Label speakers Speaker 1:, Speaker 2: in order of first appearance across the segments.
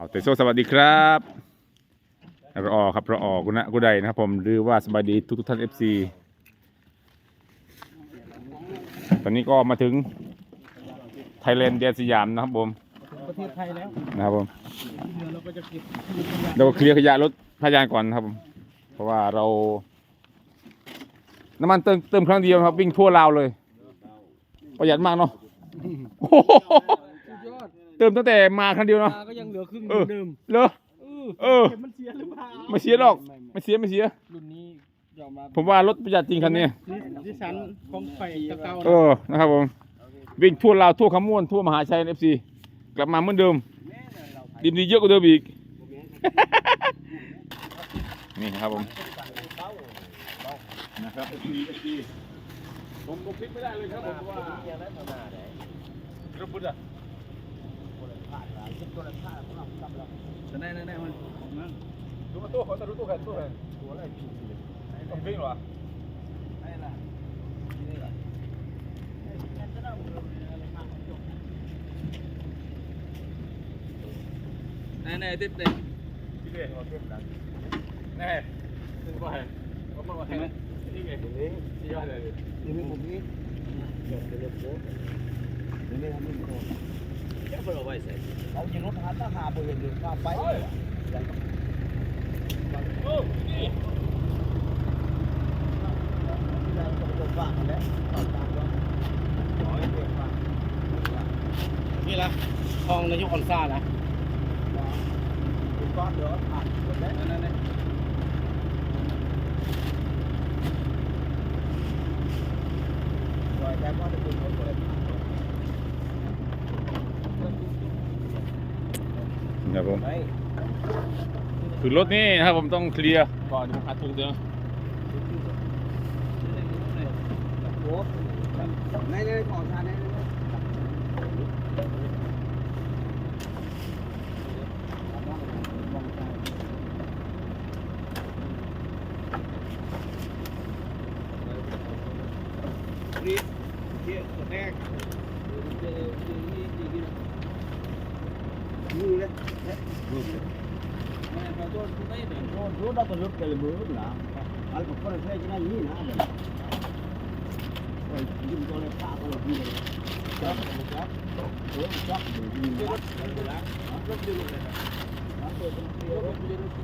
Speaker 1: เอาแต่โซสวัสดีครับรออครับรออกุณะกุไดนะครับผมหรือว่าสบายดีทุกทุกท่านเอฟซีตอนนี้ก็มาถึงไทยแลนด์เดียนสยามนะครับผม
Speaker 2: ประเทศไทยแล้ว
Speaker 1: นะครับผม
Speaker 2: เดี๋ยวเราก็จะเก็บ
Speaker 1: เราก็เคลียร์ขยะรถพยานก่อนนะครับผมเพราะว่าเรา น้ำมันเติมเติมครั้งเดียวครับวิ่งทั่วลาวเลย ประหยัดมากเนาะโอ้โห เติมตั้งแต่มาครั้งเดียวเนาะ
Speaker 2: ตาก็ยังเหลือครึ่ง
Speaker 1: เออ
Speaker 2: เดิม
Speaker 1: เหรอ
Speaker 2: เออ
Speaker 1: เออ
Speaker 2: เข็มมันเสียหรือเปล่า
Speaker 1: ไม่เสียหรอก ไม่เสียไม่เสีย
Speaker 2: รุ่นนี้ยอมรับ
Speaker 1: ผมว่ารถประหยัดจริงคันนี้
Speaker 2: ดิสันของไฟตะเกา
Speaker 1: เออ นะครับผม วิ่งทั่วลาวทั่วขมวนทั่วมหาชัยเอฟซีกลับมาเหมือนเดิม ดินดีเยอะกว่าเดิมอีก นี่นะครับผมนะครับเอฟซีเอฟซีผมผมพลิกไม่ได้เลยครับผมเพราะว่าระบุดอะ
Speaker 2: ได้ได้ได้มัน
Speaker 1: ดูมาตู้ขอตะรู้ตู้กันตู้กันต้องวิ่งเหรอ
Speaker 2: ได้ได้ติดเลย
Speaker 1: ที่เด็กเราเก็บดันแน่ถึงว่า เลย
Speaker 2: นี่มีผมนี้เดี๋ยวเดี๋ยวเดี๋ยวเดี๋ยวไม่ทำไม่พอแค่เปิดเอาไว้ใส่เอาจริงรถหาตาหาบริเวณเดินข้ามไป
Speaker 1: โอ้นี่
Speaker 2: นี่ละทองนายกออนซ่านะนั่นนั่น
Speaker 1: ครับผมคือรถนี่นะครับผมต้องเคลียร์ก่อนผมหาถูกเดียว
Speaker 2: ในในของชานนี่เที่ยวแรก นี่เลยรู้ได้ก็รู้กันเลยมือนะอะไรก็คนใช้ที่นั่นนี่นะเลยไปยืมตัวเลยป้าก็เลยนี่เลยจับจับโอ้จับดูนี่รถรถแล้วรถยืมเ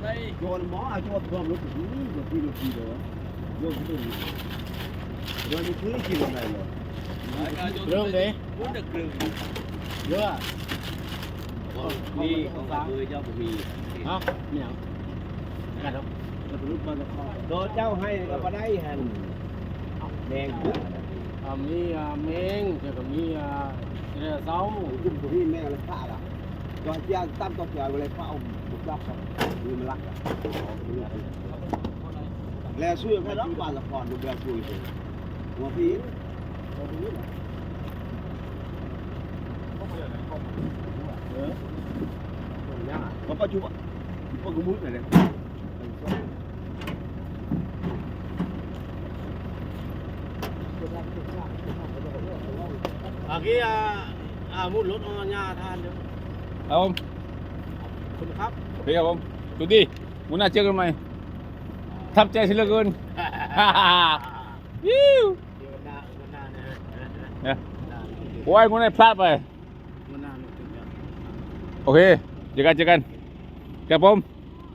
Speaker 2: ลยโยนหมอเอาโยนรวมรถนี่รถที่รถที่เลยโยนที่นี่โยนที่คือกี่รถไหนเลยเรื่องเด้เยอะ
Speaker 3: นี่ของกับมือเจ้าบุมี
Speaker 2: ฮะเนี่ยกันครับกระลุกมาจากคอ
Speaker 3: โดนเจ้าให้ก็มาได้หันแดงปุ๊บ
Speaker 2: อ่ามีอ่าเมงแล้วก็มีอ่าเรือเสา
Speaker 3: ขึ้นตรงนี้แม่เลยฆ่าละตอนที่ตั้มต้องเกี่ยวเลยเฝ้าบุกรับครับมือมันรักอะแล้วช่วยให้รับบ้านละครดูแลช่วยเลยหัวพี่หัวพี่ น่ะเออเนี่ยเขาปัจจุบันพวกกมุ้ยเลย
Speaker 2: อ่ากี้อ่าอ่ามุดรถออนยาทานเด้อ
Speaker 1: ครับผม
Speaker 2: คุณครับ
Speaker 1: โอเคครับผมดูดิมุน่าเจอกันไหมทับใจสิเหลือเกิน ฮ่าฮ่าฮ่าวิว
Speaker 2: เดี๋ยวหน้าวันหน้านะ
Speaker 1: เนี่ยโอ้ยมุน่าพลาดไป โอเคเจอกันเจอกันครับผม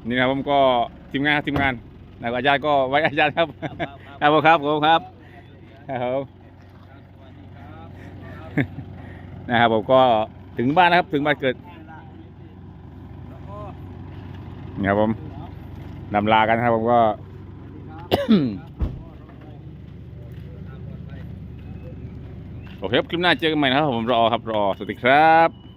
Speaker 1: นี่นะผมก็ทีมงานทีมงานแล้วก็อาจารย์ก็ไว้อาจารย์ครับครับผมครับผมครับครับผมนะครับผมก็ถึงบ้านนะครับถึงบ้านเกิดนี่ครับผมนำลากันครับผมก็โอเคครับคลิปหน้าเจอกันใหม่นะครับผมรอครับรอสวัสดีครับ